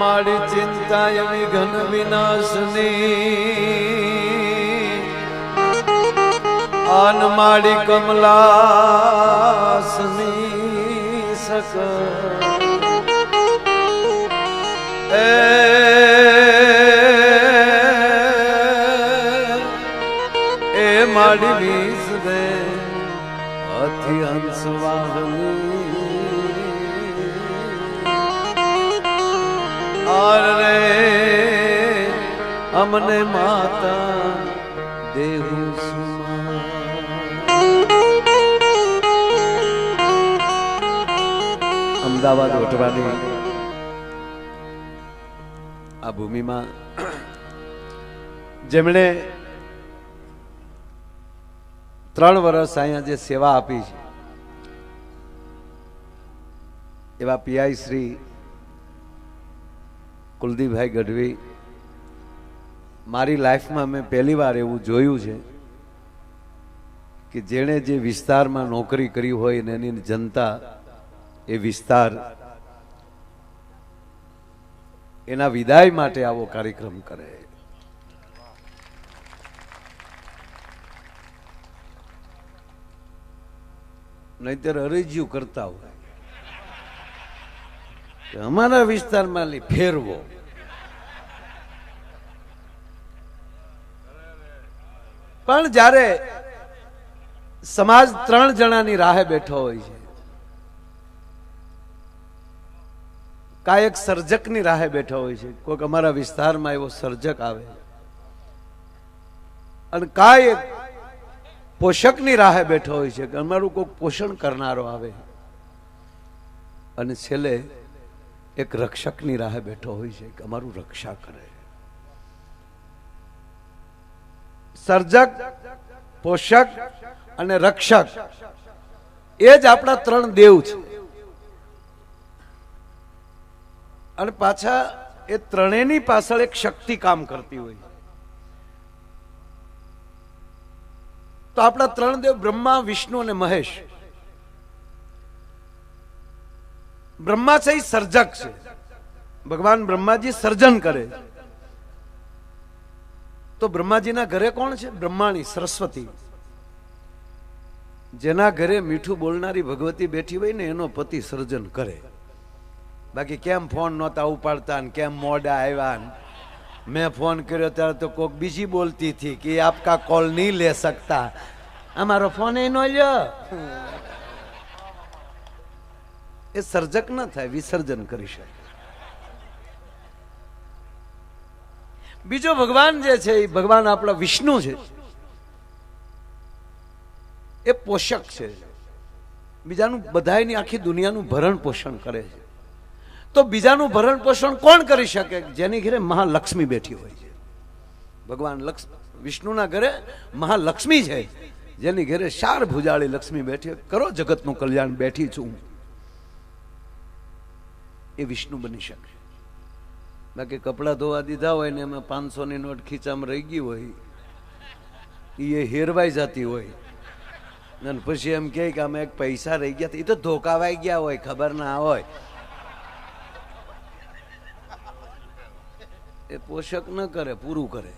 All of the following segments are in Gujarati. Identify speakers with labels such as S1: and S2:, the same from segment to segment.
S1: મારી ચિંતા એવી ઘન વિનાશની. આન મારી કમલાસની સક એ એ મારી વીસ દે અથી હંસ અરે અમને માતા દેવું અમદાવાદ ઓટવાની આ ભૂમિમાં જેમણે ત્રણ વર્ષ અહીંયા જે સેવા આપી છે, એવા પીઆઈ શ્રી કુલદીપભાઈ ગઢવી, મારી લાઈફમાં મેં પહેલી વાર એવું જોયું છે કે જેણે જે વિસ્તારમાં નોકરી કરી હોય ને એની જનતા એ વિસ્તાર એના વિદાય માટે આવો કાર્યક્રમ કરે. નહીતર અરજીઓ કરતા હોય. અમારા વિસ્તારમાં લી ફેરવો. પણ જ્યારે સમાજ ત્રણ જણાની રાહે બેઠો હોય છે કા એક સર્જકની રાહે બેઠો હોય છે, કોઈક અમારા વિસ્તારમાં એવો સર્જક આવે. અને કા એક પોષકની રાહે બેઠો હોય છે કે અમારું કોઈક પોષણ કરનારો આવે. અને છેલ્લે એક રક્ષકની રાહે બેઠો હોય છે કે અમારું રક્ષા કરે. સર્જક, પોષક અને રક્ષક એ જ આપણા ત્રણ દેવ છે. અને પાછા એ ત્રણેયની પાછળ એક શક્તિ કામ કરતી હોય. તો આપણા ત્રણ દેવ બ્રહ્મા, વિષ્ણુ અને મહેશ બ્રહ્મા છે એ સર્જક છે. ભગવાન બ્રહ્માજી સર્જન કરે. તો બ્રહ્માજીના ઘરે કોણ છે? બ્રહ્માણી, સરસ્વતી. જેના ઘરે મીઠું બોલનારી ભગવતી બેઠી હોય ને, એનો પતિ સર્જન કરે. બાકી કેમ ફોન નહોતા ઉપાડતા ને કેમ મોડા આવ્યા ને? મેં ફોન કર્યો ત્યારે તો કોક બીજી બોલતી હતી કે, આપકા કોલ નહીં લે શકતા. અમારો ફોન એ ન લ્યો. એ સર્જક ન થાય, વિસર્જન કરી શકે. બીજો ભગવાન જે છે, એ ભગવાન આપણા વિષ્ણુ છે. એ પોષક છે. બીજાનું બધાની આખી દુનિયાનું ભરણ પોષણ કરે છે. તો બીજાનું ભરણ પોષણ કોણ કરી શકે? જેની ઘરે મહાલક્ષ્મી બેઠી હોય છે. ભગવાન વિષ્ણુના ઘરે મહાલક્ષ્મી છે. જેની ઘરે શાર ભુજાળી લક્ષ્મી બેઠી કરો જગતનું કલ્યાણ, બેઠી છું એ વિષ્ણુ બની શકે. બાકી કપડાં ધોવા દીધા હોય ને એમાં પાંચસો ની નોટ ખીચામાં રહી ગઈ હોય એ હેરવાઈ જતી હોય. અને પછી એમ કહે કે અમે એક પૈસા રહી ગયા એ તો ધોકાવાઈ ગયા હોય, ખબર ના હોય. એ પોષક ન કરે, પૂરું કરે.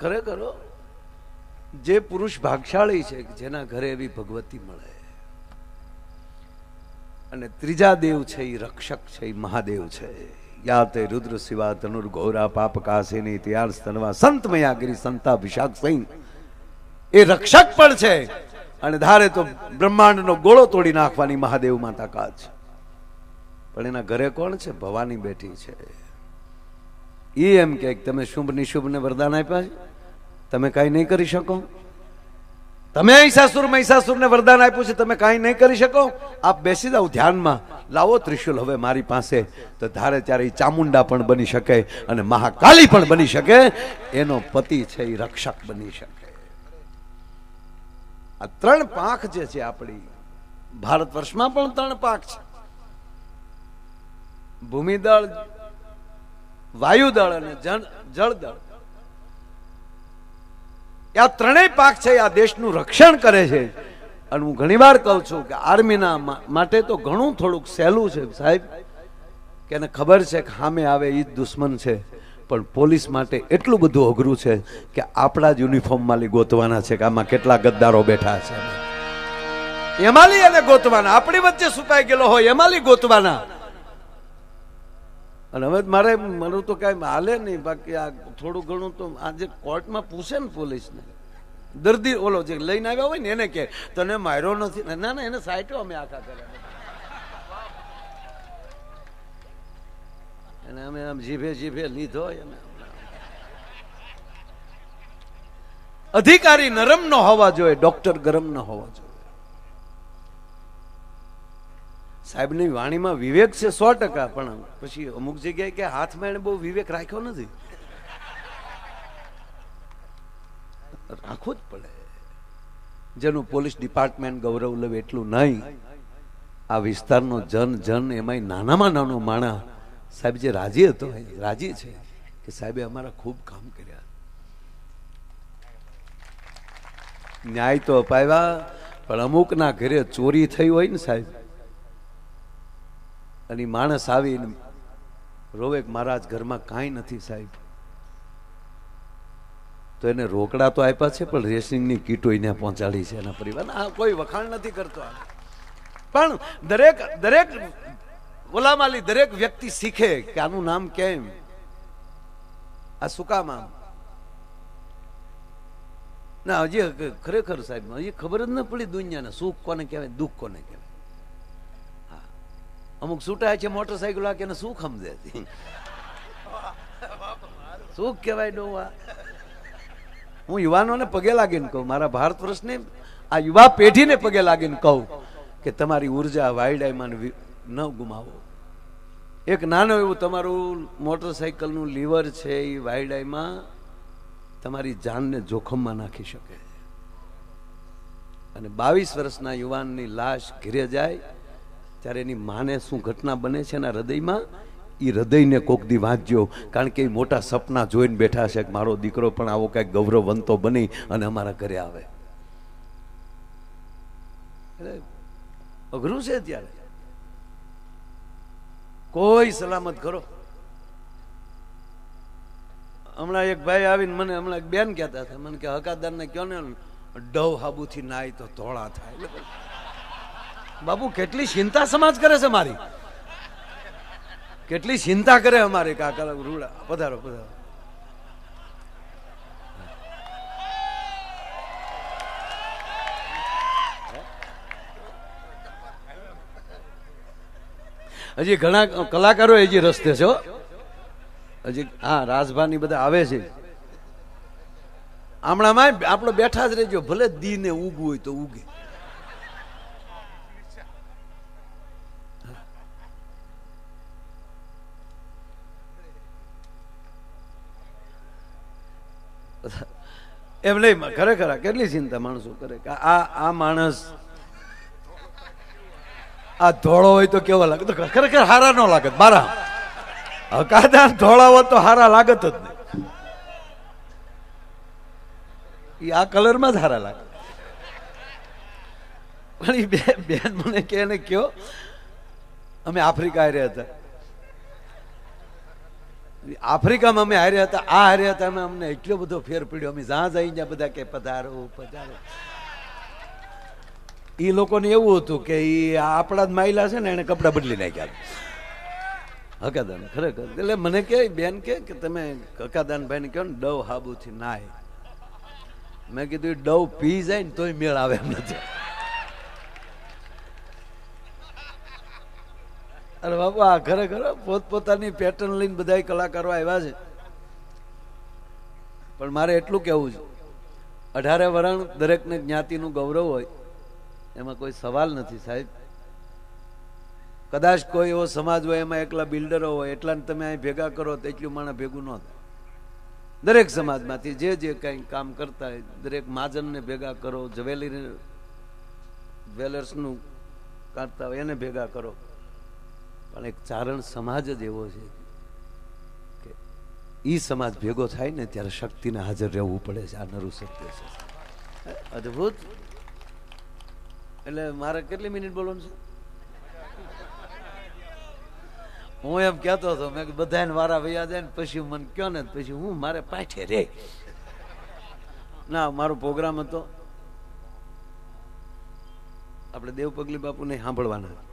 S1: ખરેખર જે પુરુષ ભાગશાળી છે, જેના ઘરે એવી ભગવતી મળે. અને ત્રીજા દેવ છે એ રક્ષક છે એ મહાદેવ છે. યા તે રુદ્ર શિવા તનુર ગૌરા પાપ કાશીની ત્યાર સ્તનવા સંત મયાગીરી સંતા વિશાખ સિંહ એ રક્ષક પણ છે. અને ધારે તો બ્રહ્માંડનો ગોળો તોડી નાખવાની મહાદેવ માતા કાજ. છે પણ એના ઘરે કોણ છે? ભવાની બેઠી છે. એ એમ કે, તમે શુભ નિશુભને વરદાન આપ્યા છે? તમે કાંઈ નહીં કરી શકો? તમે ઈસાસુર મહિષાસુર ને વરદાન આપ્યું છે, તમે કાંઈ નહીં કરી શકો. આપ બેસી જાઓ ધ્યાનમાં. લાવો ત્રિશુલ, હવે મારી પાસે તો ધારે ત્યારે એ ચામુંડા પણ બની શકે અને મહાકાલી પણ બની શકે. એનો પતિ છે એ રક્ષક બની શકે. આ ત્રણ પાંખ જે છે આપણી, ભારત વર્ષમાં પણ ત્રણ પાંખ છે. ભૂમિદળ, વાયુદળ અને જળ જળદળ. આ ત્રણેય પાક છે આ દેશનું રક્ષણ કરે છે. અને હું ઘણીવાર કહું છું કે આર્મીના માટે તો ઘણું થોડુંક સહેલું છે સાહેબ, કે ખબર છે કે સામે આવે એ જ દુશ્મન છે. પણ પોલીસ માટે એટલું બધું અઘરું છે કે આપણા જ યુનિફોર્મમાં ગોતવાના છે કે આમાં કેટલા ગદ્દારો બેઠા છે. એમાલી એને ગોતવાના. આપણી વચ્ચે સુપાઈ ગયેલો હોય એમાલી ગોતવાના. અને હવે મારે મારું તો કાંઈ હાલે નહીં, બાકી આ થોડું ઘણું તો આજે કોર્ટમાં પૂછે ને પોલીસને. દર્દી ઓલો જે લઈને આવ્યા હોય ને, એને કે તને માર્યો નથી. ને, ના, એને સાઈટો અમે આખા કર્યા. એને અમે આમ જીભે જીભે લીધો એને. અધિકારી નરમ ન હોવા જોઈએ, ડોક્ટર ગરમ ન હોવા જોઈએ. સાહેબની વાણીમાં વિવેક છે સો ટકા, પણ પછી અમુક જગ્યાએ કે હાથમાં એને બહુ વિવેક રાખ્યો નથી. રાખવો જ પડે. જેનું પોલીસ ડિપાર્ટમેન્ટ ગૌરવ લેવે એટલું નહીં, આ વિસ્તારનો જન જન એમાંય નાનામાં નાનો માણા સાહેબ, જે રાજી હતો રાજી છે કે સાહેબે અમારા ખૂબ કામ કર્યા. ન્યાય તો અપાવ્યા, પણ અમુકના ઘરે ચોરી થઈ હોય ને સાહેબ અને માણસ આવીને રોવે મહારાજ ઘરમાં કાંઈ નથી સાહેબ. તો એને રોકડા તો આપ્યા છે, પણ રેસિંગની કીટો એને પહોંચાડી છે એના પરિવાર આ કોઈ વખાણ નથી કરતો પણ દરેક દરેક ઓલામાલી દરેક વ્યક્તિ શીખે કે આનું નામ કેમ? આ શું કામ આમ? ના, હજી ખરેખર સાહેબ, હજી ખબર જ ન પડી દુનિયાને. સુખ કોને કહેવાય? દુઃખ કોને કહેવાય. અમુક છૂટા છે મોટરસાયકલ કે એને સુખ સમજે. સુખ કહેવાય ડોવા હું યુવાનોને પગે લાગીને કહું, મારા ભારત વર્ષને આ યુવા પેઢીને પગે લાગીને કહું કે તમારી ઊર્જા વાયડાઈમાં ન ગુમાવો. એક નાનું એવું તમારું મોટરસાયકલનું લીવર છે, એ વાયડાઈમાં તમારી જાનને જોખમમાં નાખી શકે અને બાવીસ વર્ષના યુવાનની લાશ ઘીરે જાય ત્યારે એની માને શું ઘટના બને છે એના હૃદયમાં? એ હૃદયને કોક દી વાંચજો કારણ કે એ મોટા સપના જોઈને બેઠા છે કે મારો દીકરો પણ આવો કંઈક ગૌરવવંતો બની અને અમારા ઘરે આવે. અઘરું છે ત્યારે કોઈ સલામત કરો હમણાં એક ભાઈ આવીને મને હમણાં બેન કહેતા હતા. મને કે હકાદાર ને કયો ને ડવ હાબુથી નાય તો ધોળા થાય. બાબુ કેટલી ચિંતા સમાજ કરે છે મારી? કેટલી ચિંતા કરે અમારી, કાકા, રૂડા, પધારો પધારો. હજી ઘણા કલાકારો હજી રસ્તે છે. હજી, હા, રાજભાની બધા આવે છે. હમણાં આપણે બેઠા જ રહેજો, ભલે દી ને ઉગવું હોય તો ઉગે એમ નહીં ખરેખર કેટલી ચિંતા માણસો કરે કે આ આ માણસ આ ધોળો હોય તો કેવો લાગે? તો ખરેખર હારા ન લાગે મારા કાદા ધોળા હોય તો હારા લાગત જ નહીં. એ આ કલરમાં જ હારા લાગે. પણ એ બેન મને કે એને કયો, અમે આફ્રિકા રહ્યા હતા. આફ્રિકામાં અમે હાર્યા હતા, આ હાર્યા હતા, અમે અમને એટલો બધો ફેર પડ્યો. અમે જ્યાં જઈ ત્યાં બધા કે પધારો પધારો. એ લોકોને એવું હતું કે એ આપણા જ માયલા છે ને, એને કપડાં બદલી નાખ્યા હકાદાન, ખરેખર. એટલે મને કે, બેન કે તમે હકાદાન ભાઈને કહો ને, ડવ હાબુથી નાય. મેં કીધું ડવ પી જાય ને તોય મેળ આવે એમ નથી. અરે બાપા, આ ખરેખર પોતપોતાની પેટર્ન લઈને બધા કલાકારો આવ્યા છે. પણ મારે એટલું કહેવું છે, અઢારે વરણ દરેકને જ્ઞાતિનું ગૌરવ હોય, એમાં કોઈ સવાલ નથી સાહેબ. કદાચ કોઈ એવો સમાજ હોય, એમાં એકલા બિલ્ડરો હોય એટલાને તમે અહીં ભેગા કરો તો એટલું માણસ ભેગું ન થાય. દરેક સમાજમાંથી જે જે કંઈ કામ કરતા હોય, દરેક મહાજનને ભેગા કરો, જ્વેલરી, જ્વેલર્સનું કાઢતા હોય, એને ભેગા કરો. પણ એક ચારણ સમાજ જ એવો છે કે ઈ સમાજ ભેગો થાય ને ત્યારે શક્તિને હાજર રહેવું પડે છે. આ નરું સત્ય છે. અદભુત. એટલે મારે કેટલી મિનિટ બોલવાનું છે? હું એમ કહેતો હતો, મેં બધાને વારા વૈયા જાય ને પછી મને કયો ને, પછી હું મારે પાછે રે. ના, મારો પ્રોગ્રામ હતો. આપણે દેવ પગલી બાપુને સાંભળવાના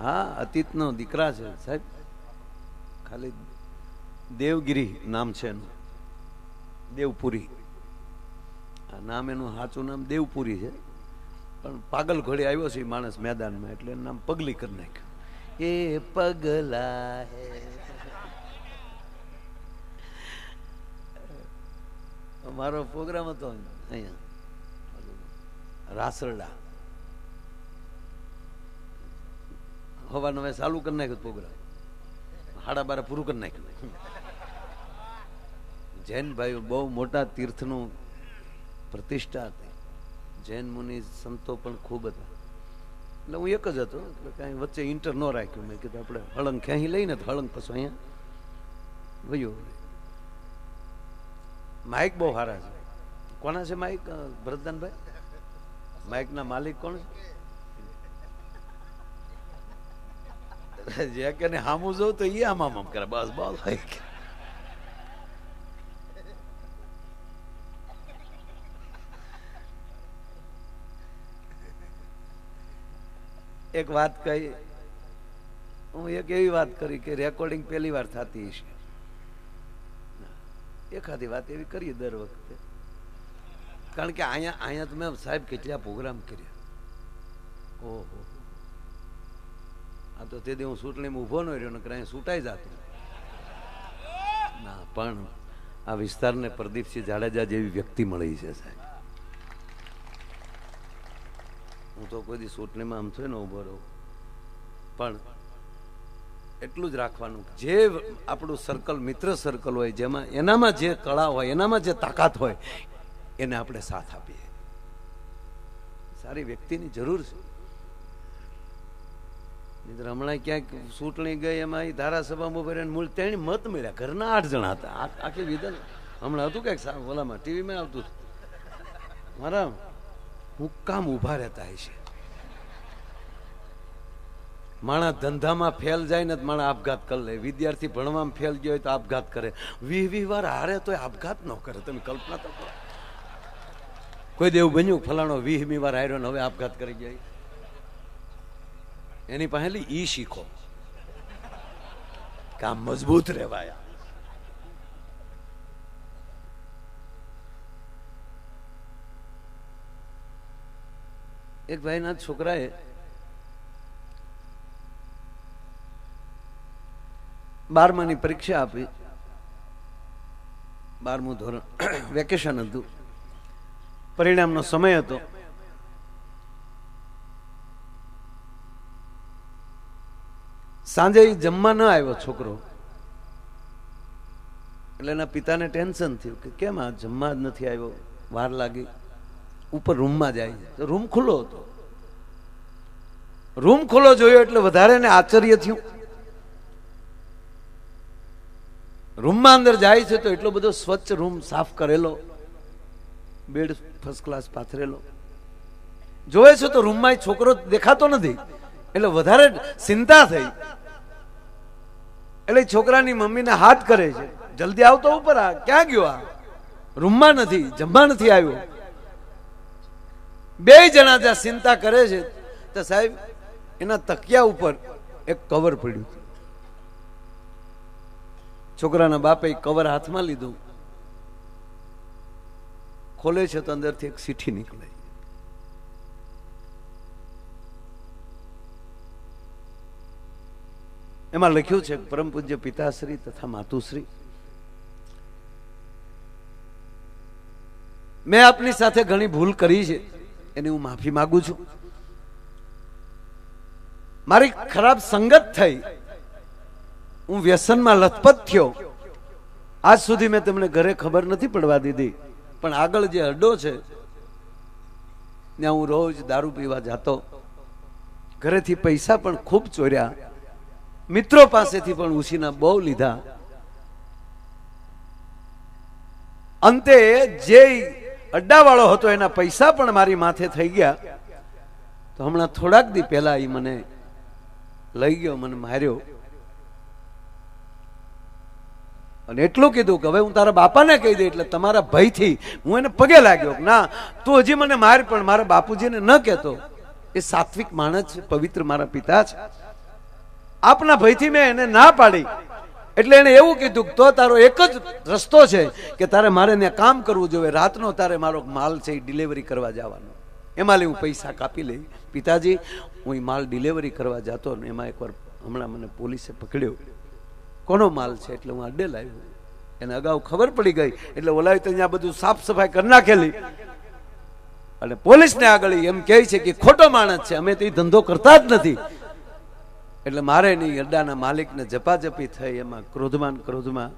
S1: હા, અતીતનો દીકરા છે, સાહેબ. ખાલી દેવગીરી નામ છે એનું. દેવપુરી. આ નામ એનું સાચું નામ દેવપુરી છે. પણ પાગલ ઘોડી આવ્યો છે માણસ મેદાનમાં, એટલે એનું નામ પગલી કરી નાખ્યું. એ પગલા હે. મારો પ્રોગ્રામ હતો અહીંયા. રાસરડા. હવાનું નવે ચાલુ કરી નાખ્યું પ્રોગ્રામ. હાડા બારા પૂરું કરી નાખ્યું જૈન ભાઈઓ બહુ મોટા તીર્થનું પ્રતિષ્ઠા હતી. જૈન મુનિ સંતો પણ ખૂબ હતા. એટલે હું એક જ હતો કાંઈ વચ્ચે ઇન્ટર ન રાખ્યું. મેં કીધું આપણે હળંગ ક્યાંય લઈને તો હળંગ પછી અહીંયા વયો માઇક બહુ સારા છે. કોના છે માઇક ભરતદાનભાઈ? માઇકના માલિક કોણ છે? જે કે હામું જોઉં તો એ આમ આમ કરે. બસ બસ. એક વાત કહી. હું એક એવી વાત કરી કે રેકોર્ડિંગ પહેલી વાર થતી હશે. એખાદી વાત એવી કરીએ દર વખતે. કારણ કે અહીંયા અહીંયા તો મેં સાહેબ કેટલા પ્રોગ્રામ કર્યા. ઓહો. આ તો તે દી હું ચૂંટણીમાં ઊભો ન રહ્યો, નકર અહીંયા ચૂંટાઈ જતો. ના, પણ આ વિસ્તારને પ્રદીપસિંહ જાડેજા જેવી વ્યક્તિ મળી છે, સાહેબ. હું તો કોઈ દી ચૂંટણીમાં આમ થયો ને ઊભો રહું. પણ એટલું જ રાખવાનું જે આપણું સર્કલ મિત્ર સર્કલ હોય, જેમાં એનામાં જે કળા હોય, એનામાં જે તાકાત હોય, એને આપણે સાથ આપીએ. સારી વ્યક્તિની જરૂર છે. હમણાં ક્યાંક ચૂંટણી ગઈ, એમાં ધારાસભામાં ઊભા રહીને મૂળ તેણી મત મળ્યા. ઘરના આઠ જણા હતા. આખી વિધાન હમણાં હતું ક્યાંક ઓલામાં ટીવીમાં આવતું. મારા હું કામ ઊભા રહેતા હશે. માણસ ધંધામાં ફેલ જાય ને તો માણસ આપઘાત કરી લે. વિદ્યાર્થી ભણવામાં ફેલ ગયો હોય તો આપઘાત કરે. વીસ વીસ વાર હારે તો આપઘાત ન કરે. તમે કલ્પના તો કરો. કોઈ દેવું બન્યું? ફલાણો વીસમી વાર હાર્યો ને હવે આપઘાત કરી જાય એની પાસે ઈ શીખો. કામ મજબૂત રહેવાય એક ભાઈના છોકરાએ બારમાની પરીક્ષા આપી. બારમું ધોરણ વેકેશન હતું. પરિણામનો સમય હતો. સાંજે જમવા ન આવ્યો છોકરો. એટલે એના પિતાને ટેન્શન થયું કે કેમ આ જમવા જ નથી આવ્યો? વાર લાગી. ઉપર રૂમમાં જાય તો રૂમ ખુલ્લો હતો. રૂમ ખુલ્લો જોયો એટલે વધારે ને આશ્ચર્ય થયું. રૂમમાં અંદર જાય છે તો એટલો બધો સ્વચ્છ રૂમ સાફ કરેલો. બેડ ફર્સ્ટ ક્લાસ પાથરેલો. જોવે છે તો રૂમમાં છોકરો દેખાતો નથી. એટલે વધારે ચિંતા થઈ. એટલે છોકરાની મમ્મીને હાથ કરે છે. જલ્દી આવતો ઉપર આ. ક્યાં ગયો આ? રૂમમાં નથી, જમવા નથી આવ્યો. બે જણા ત્યાં ચિંતા કરે છે. તો સાહેબ, એના તકિયા ઉપર એક કવર પડ્યું છોકરાના બાપે કવર હાથમાં લીધું. ખોલે છે તો અંદરથી એક સીઠી નીકળે. એમાં લખ્યું છે, પરમ પૂજ્ય પિતાશ્રી તથા માતુશ્રી. મેં આપની સાથે ઘણી ભૂલ કરી છે, એની હું માફી માગું છું. મારી ખરાબ સંગત થઈ. હું વ્યસનમાં લથપથ થયો. આજ સુધી મેં તમને ઘરે ખબર નથી પડવા દીધી, પણ આગળ જે અડ્ડો છે, ત્યાં હું રોજ દારૂ પીવા જાતો. ઘરેથી પૈસા પણ ખૂબ ચોર્યા. મિત્રો પાસેથી પણ ઉછીના બહુ લીધા. અંતે જે અડ્ડાવાળો હતો એના પૈસા પણ મારી માથે થઈ ગયા. તો હમણાં થોડાક દી પહેલા એ મને લઈ ગયો, મને માર્યો. અને એટલું કીધું કે હવે હું તારા બાપાને કહી દઈ એટલે તમારા ભયથી હું એને પગે લાગ્યો ના, તું હજી મને માર, પણ મારા બાપુજીને ન કહેતો. એ સાત્વિક માણસ છે, પવિત્ર મારા પિતા છે. આપના ભયથી મેં એને ના પાડી. એટલે એને એવું કીધું તો તારો એક જ રસ્તો છે કે તારે મારે ત્યાં કામ કરવું જોઈએ. રાતનો તારે મારો માલ છે એ ડિલિવરી કરવા જવાનો. એમાં હું પૈસા કાપી લઈ. પિતાજી, હું એ માલ ડિલિવરી કરવા જતો ને એમાં એકવાર હમણાં મને પોલીસે પકડ્યો. કોનો માલ છે? એટલે હું અડ્ડે લાવ્યો. એને અગાઉ ખબર પડી ગઈ. એટલે ઓલાવી તો ત્યાં બધું સાફ સફાઈ કરી નાખેલી. અને પોલીસને આગળ એમ કહે છે કે ખોટો માણસ છે. અમે તો એ ધંધો કરતા જ નથી. એટલે મારે નહીં અડ્ડાના માલિકને જપાજપી થઈ, એમાં ક્રોધમાન ક્રોધમાં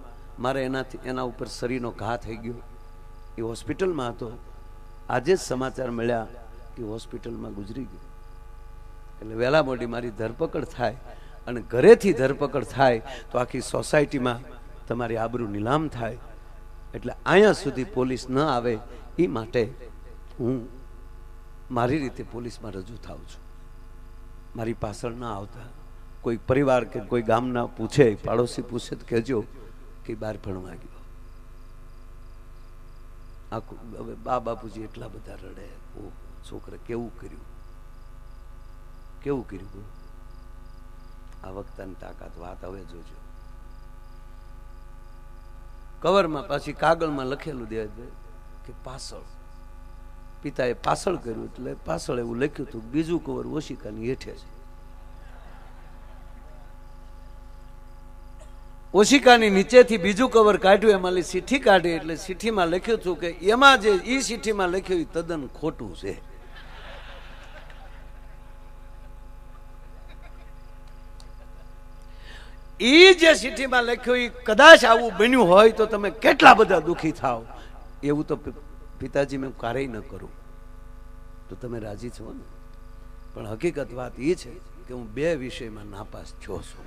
S1: મારે એનાથી એના ઉપર શરીરનો ઘા થઈ ગયો. એ હોસ્પિટલમાં હતો. આજે જ સમાચાર મળ્યા કે હોસ્પિટલમાં ગુજરી ગયો. એટલે વહેલા મોડી મારી ધરપકડ થાય અને ઘરેથી ધરપકડ થાય તો આખી સોસાયટીમાં તમારી આબરૂ નીલામ થાય. એટલે અહીંયા સુધી પોલીસ ન આવે એ માટે હું મારી રીતે પોલીસમાં રજૂ થાઉં છું. મારી પાછળ ના આવતા. કોઈ પરિવાર કે કોઈ ગામના પૂછે, પાડોશી પૂછે તો કહેજો કે બહાર ભણવા ગયો. આખું હવે બા બાપુજી એટલા બધા રડે. ઓ છોકરા કેવું કર્યું? કેવું કર્યું આ વક્તાની તાકાત વાત હવે જોજો. કવરમાં પાછી કાગળમાં લખેલું દે કે પાછળ પિતાએ પાછળ કર્યું એટલે પાછળ એવું લખ્યું હતું. બીજું કવર ઓશિકાની હેઠે છે. ઓશિકાની નીચેથી બીજું કવર કાઢ્યું, એમાં ચિઠ્ઠી કાઢી, એટલે સીઠીમાં લખ્યું હતું કે, એમાં જે ઈ સીઠીમાં લખ્યું એ તદ્દન ખોટું છે. ઈ જે સીઠીમાં લખ્યું એ કદાચ આવું બન્યું હોય તો તમે કેટલા બધા દુઃખી થાવ? એવું તો પિતાજી, મેં ક્યારેય ન કરું. તો તમે રાજી છો ને? પણ હકીકત વાત એ છે કે હું બે વિષયમાં નાપાસ થયો છું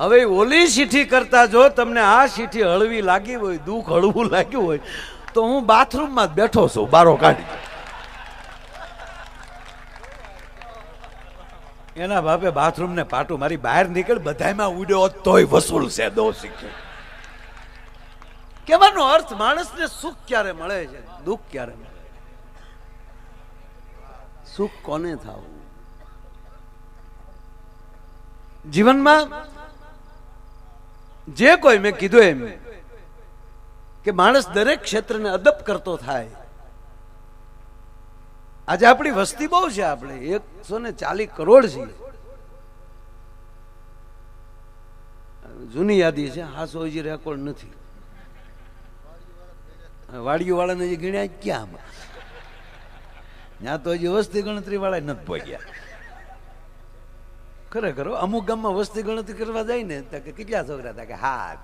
S1: હવે ઓલી સીઠી કરતા જો તમને આ સીઠી હળવી લાગી હોય, દુઃખ હળવું લાગ્યું હોય, તો હું બાથરૂમમાં જ બેઠો છું, બારો કાઢી. એના બાપે બાથરૂમ ને પાટું મારી બહાર નીકળ, બધાયમાં ઉડ્યો તોય વસૂલ છે, દો શીખ્યો કહેવાનો અર્થ માણસને સુખ ક્યારે મળે છે? દુઃખ ક્યારે મળે? સુખ કોને થવું? જીવનમાં જે કોઈ મેં કીધું એમ, કે માણસ દરેક ક્ષેત્રને અદબ કરતો થાય. આજે આપણી વસ્તી બહુ છે આપણે, એકસો ને ચાલીસ કરોડ છીએ. જૂની યાદી છે હાસો હજી રેકોર્ડ નથી. વાડીઓ વાળાને હજી ગણ્યા ક્યાં ત્યાં તો હજી વસ્તી ગણતરી વાળા નથી પહોંચ્યા ખરેખર અમુક ગામમાં વસ્તી ગણતરી કરવા જાય ને કે કેટલા છોકરા હતા? કે હા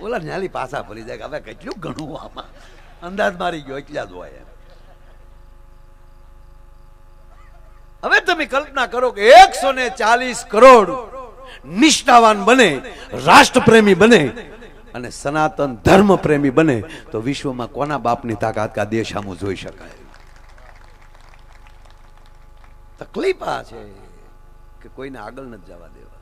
S1: ઓલા ન્યાલી પાછા ફરી જાય કે હવે કેટલું ઘણું આમાં. અંદાજ મારી ગયો, એટલા જ હોય હવે તમે કલ્પના કરો કે એકસો ને ચાલીસ કરોડ નિષ્ઠાવાન બને, રાષ્ટ્રપ્રેમી બને અને સનાતન ધર્મ પ્રેમી બને, તો વિશ્વમાં કોના બાપની તાકાત કા દેશ જોઈ શકાય? તકલીફ આ છે. કે કોઈને આગળ નથી જવા દેવા.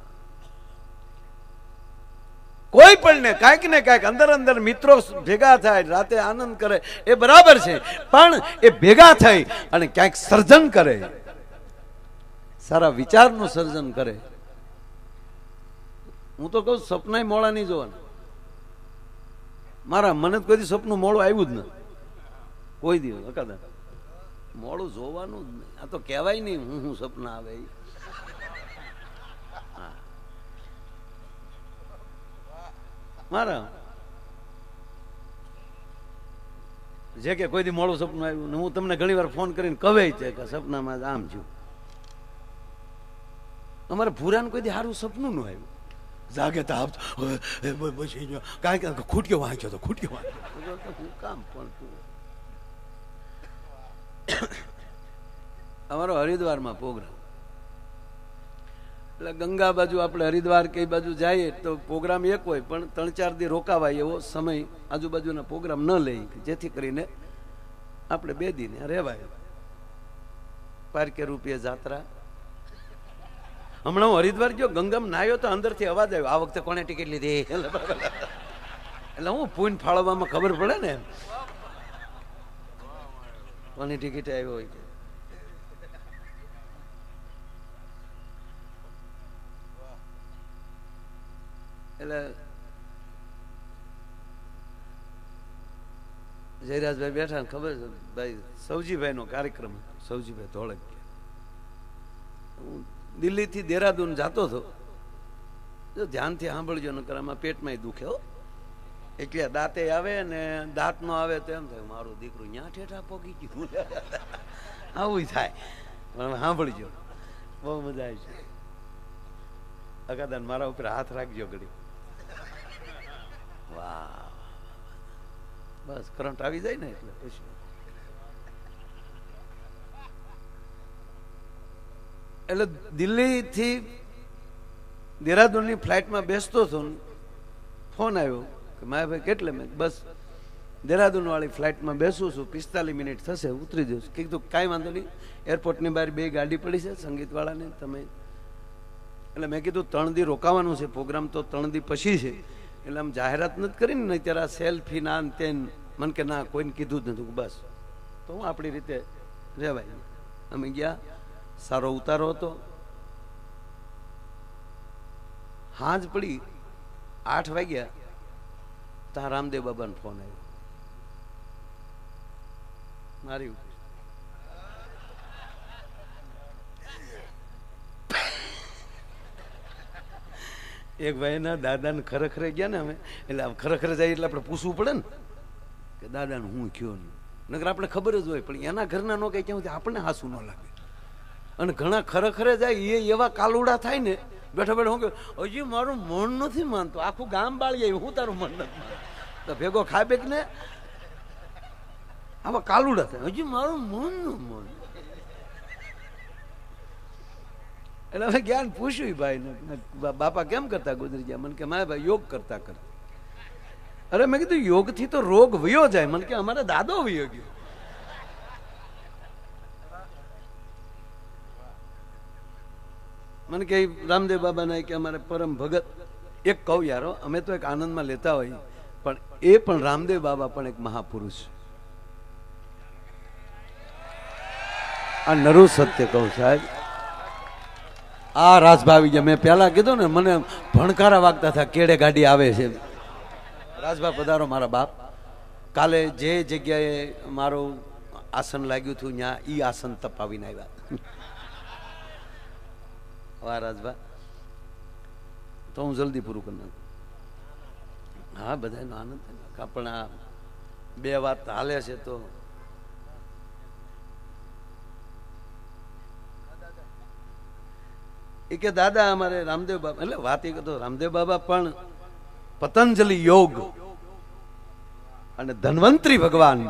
S1: કોઈ પણ ને, કાંઈક ને કાંઈક અંદર અંદર મિત્રો ભેગા થાય, રાતે આનંદ કરે, એ બરાબર છે, પણ એ ભેગા થઈ અને ક્યાંક સર્જન કરે. સારા વિચારનું સર્જન કરે. હું તો કહું સપના મોડા નહીં જોવાના. મારા મને કોઈ સપનું મોડું આવ્યું જ નથી. કોઈ દિવસ મોડું જોવાનું જ નહીં. આ તો કહેવાય નહીં, હું હું સપના આવે ઈ. હા. મારા. જે કે કોઈ દી મોડું સપનું આવ્યું હું તમને ઘણી વાર ફોન કરીને કહે છે કે સપનામાં આમ છું અમારે ભૂરાને કોઈ દી સારું સપનું ન આવ્યું. જાગે તો આપ પછી કાંઈ કાંઈ ખૂટ્યો વાંચ્યો તો ખૂટ્યો વાંચ્યો. હું કામ પણ અમારો હરિદ્વારમાં પ્રોગ્રામ. એટલે ગંગા બાજુ આપણે હરિદ્વાર કઈ બાજુ જઈએ તો પ્રોગ્રામ એક હોય, પણ ત્રણ ચાર દી રોકાવાય એવો સમય આજુબાજુના પ્રોગ્રામ ન લઈ જેથી કરીને આપણે બે દિન રહેવાય. પારકે રૂપિયે જાત્રા. હમણાં હું હરિદ્વાર ગયો, ગંગામ નાયો તો અંદરથી અવાજ આવ્યો, આ વખતે કોને ટિકિટ લીધી? એટલે હું પૂન ફાળવવામાં ખબર પડે ને? કોની ટિકિટ આવ્યો હોય એટલે જયરાજભાઈ બેઠા ને ખબર છે? ભાઈ સૌજીભાઈ નો કાર્યક્રમ. સૌજીભાઈ ધોળક હું દિલ્હીથી દેહરાદૂન જતો હતો. જો ધ્યાનથી સાંભળજો, નકર આમાં પેટમાં દુખે હો. એટલે દાંતે આવે ને દાંતનો આવે તો એમ થાય, મારું દીકરું ન્યા ઠેઠા પોકી ગયું. આવું થાય. પણ સાંભળજો. બહુ મજા આવી છે. અગાદાન મારા ઉપર હાથ રાખજો ઘડી વાહ. બસ કરંટ આવી જાય ને એટલે પછી. એટલે દિલ્હીથી દેહરાદૂનની ફ્લાઇટમાં બેસતો હતો ફોન આવ્યો કે માયાભાઈ કેટલે મેં બસ, દેહરાદૂનવાળી ફ્લાઇટમાં બેસું છું, પિસ્તાલીસ મિનિટ થશે, ઉતરી જઈશ. કીધું, કાંઈ વાંધો નહીં. એરપોર્ટની બહાર બે ગાડી પડી છે, સંગીતવાળાને, તમે. એટલે મેં કીધું, ત્રણ દી રોકાવાનું છે પ્રોગ્રામ, તો ત્રણ દી પછી છે. એટલે આમ જાહેરાત નથી કરીને ને ત્યારે આ સેલ્ફી ના તેન મને કે ના, કોઈને કીધું જ નથી. બસ, તો હું આપણી રીતે રહેવાય. અમે ગયા, સારો ઉતારો હતો. હાજ પડી, આઠ વાગ્યા ત્યાં રામદેવ બાબાનો ફોન આવ્યો. મારી એક ભાઈના દાદાને ખરેખરે ગયા ને અમે, એટલે ખરેખર જાય એટલે આપણે પૂછવું પડે ને કે દાદાને હું કયો નહીં નકર આપણે ખબર જ હોય, પણ એના ઘરના નો કઈ ક્યાં આપણને હાસુ ન લાગે. અને ઘણા ખરેખરે જાય એ એવા કાલુડા થાય ને, બેઠા બેઠા હું કે હજી મારું મન નથી માનતો, આખું ગામ બાળી આવ્યું, હું તારું મન નથી તો ભેગો ખાબે ને આવા કાલુડા થાય, હજી મારું મનનું મન એટલે હવે જ્ઞાન પૂછ્યું ભાઈ બાપા કેમ કરતા ગુજરી ગયા મને કે મારે ભાઈ યોગ કરતા કરતા અરે મેં કીધું, યોગથી તો રોગ વયો જાય. મને કે અમારે દાદો વયો ગયો. મને કે રામદેવ બાબાના કે અમારે પરમ ભગત. એક કહું યારો અમે તો એક આનંદમાં લેતા હોય પણ એ પણ રામદેવ બાબા પણ એક મહાપુરુષ. આ નરુ સત્ય કહું સાહેબ. આ રાજભાવી ગયા મેં પહેલા કીધું ને, મને ભણકારા વાગતા હતા, કેડે ગાડી આવે છે. રાજભા પધારો મારા બાપ. કાલે જે જગ્યાએ મારું આસન લાગ્યું હતું, ત્યાં ઈ આસન તપાવીને આવ્યા. વાહ, રાજભા. તો હું જલ્દી પૂરું કરી નાખું. હા, બધાનો આનંદ. પણ આ બે વાત હાલે છે તો એ કે, દાદા, અમારે રામદેવ બાબા એટલે વાત એ તો રામદેવ બાબા પણ પતંજલિ યોગ અને ધન્વંતરી ભગવાન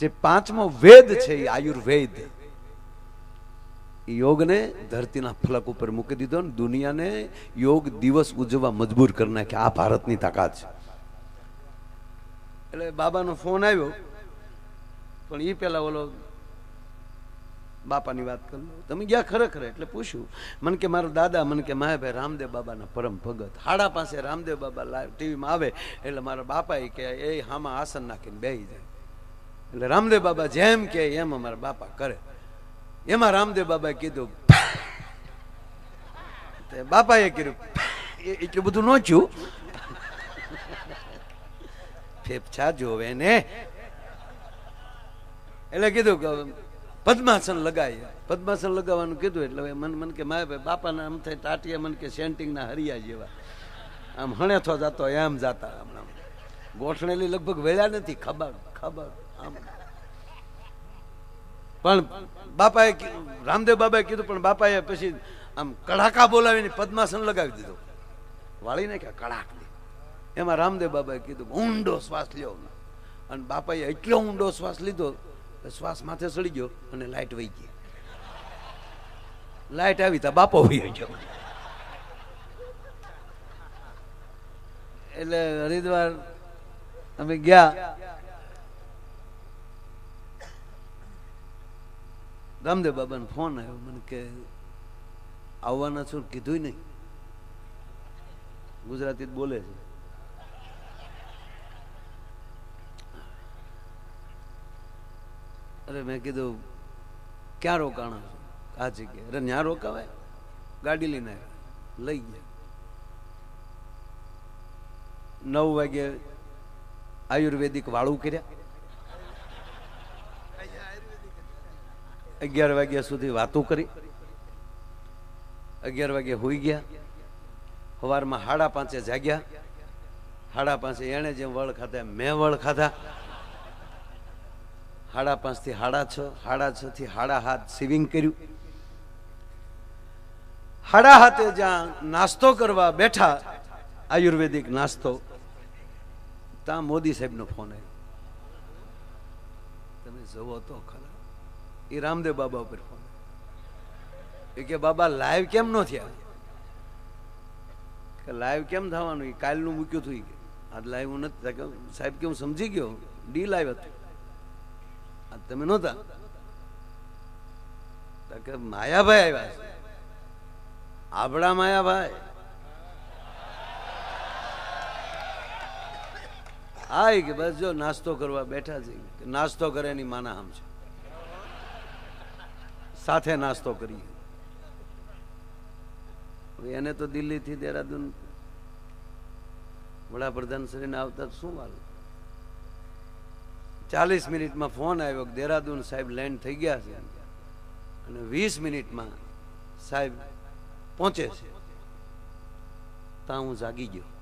S1: જે પાંચમો વેદ છે એ આયુર્વેદ. યોગને ધરતીના ફલક ઉપર મૂકી દીધો ને દુનિયાને યોગ દિવસ ઉજવવા મજબૂર કરી નાખે આ ભારતની તાકાત છે. એટલે બાબાનો ફોન આવ્યો, પણ એ પેલા ઓલો બાપાની વાત કરી. લો તમે ગયા ખરેખર એટલે પૂછ્યું. મને કે મારા દાદા, મને કે માયાભાઈ રામદેવ બાબાના પરમ ભગત. હાડા પાસે રામદેવ બાબા લાઈવ ટીવીમાં આવે એટલે મારા બાપાએ કે એ હામાં આસન નાખીને બેહી જાય. એટલે રામદેવ બાબા જેમ કે એમ અમારા બાપા કરે. એમાં રામદેવ બાબાએ કીધું બાપાએ એ એટલું બધું નોચ્યું ફેફછા જોવે ને એટલે કીધું કે પદ્માસન લગાય. પદ્માસન લગાવવાનું કીધું એટલે મન મન કે ભાઈ બાપાના આમ થાય ટાટિયા, મન કે સેન્ટિંગના હરિયા જેવા. આમ હણેથો જતો એમ જાતા હમણાં. ગોઠણેલી લગભગ વેળ્યા નથી, ખબર ખબર, આમ. પણ બાપાએ રામદેવ બાબાએ કીધું, પણ બાપાએ પછી આમ કડાકા બોલાવીને પદ્માસન લગાવી દીધું. વાળી નાખ્યા, કડાક એમાં રામદેવ બાબાએ કીધું, ઊંડો શ્વાસ લ્યો અને બાપાએ એટલો ઊંડો શ્વાસ લીધો કે શ્વાસ માથે સડી ગયો અને લાઈટ વહી ગઈ. લાઈટ આવી તા બાપો વહી ગયો એટલે હરિદ્વાર અમે ગયા. રામદેવ બાબાનો ફોન આવ્યો, મને કે આવવાના છો કીધું નહીં. ગુજરાતી બોલે છે. અરે મેં કીધું, ક્યાં રોકાણા આ જગ્યાએ. અરે ત્યાં રોકાવે ગાડી લઈને લઈ ગયા. નવ વાગે આયુર્વેદિક વાળું કર્યા. અગિયાર વાગ્યા સુધી વાતો કરી. અગિયાર વાગે હોઈ ગયા. સવારમાં હાડા પાંચે જાગ્યા. હાડા પાંચે એણે જેમ વળ ખાધા મેં વળ ખાધા. સાડા પાંચથી સાડા છ સાડા છ થી સાડા હાથ સિવિંગ કર્યું. સાડા હાથે જ્યાં નાસ્તો કરવા બેઠા, આયુર્વેદિક નાસ્તો, ત્યાં મોદી સાહેબનો ફોન આવ્યો. તમે જવો તો ખરા, એ રામદેવ બાબા ઉપર ફોન એ કે, બાબા લાઈવ કેમ ન થયા? કે લાઈવ કેમ થવાનું? એ કાલનું મૂક્યું હતું કે, આજ લાઈવ હું નથી સાહેબ કે, હું સમજી ગયો. ડી લાઈવ હતું. તમે નહોતા. કે માયાભાઈ આવ્યા છે. આપણા માયાભાઈ. હા કે બસ જો નાસ્તો કરવા બેઠા છે. નાસ્તો કરે એની માના આમ છે. સાથે નાસ્તો કરીએ. એને તો દિલ્હીથી દેહરાદૂન વડાપ્રધાન શ્રીને આવતા શું વાલું ચાલીસ મિનિટમાં ફોન આવ્યો કે દેહરાદૂન સાહેબ લેન્ડ થઈ ગયા છે. અને વીસ મિનિટમાં સાહેબ પહોંચે છે. ત્યાં હું જાગી ગયો.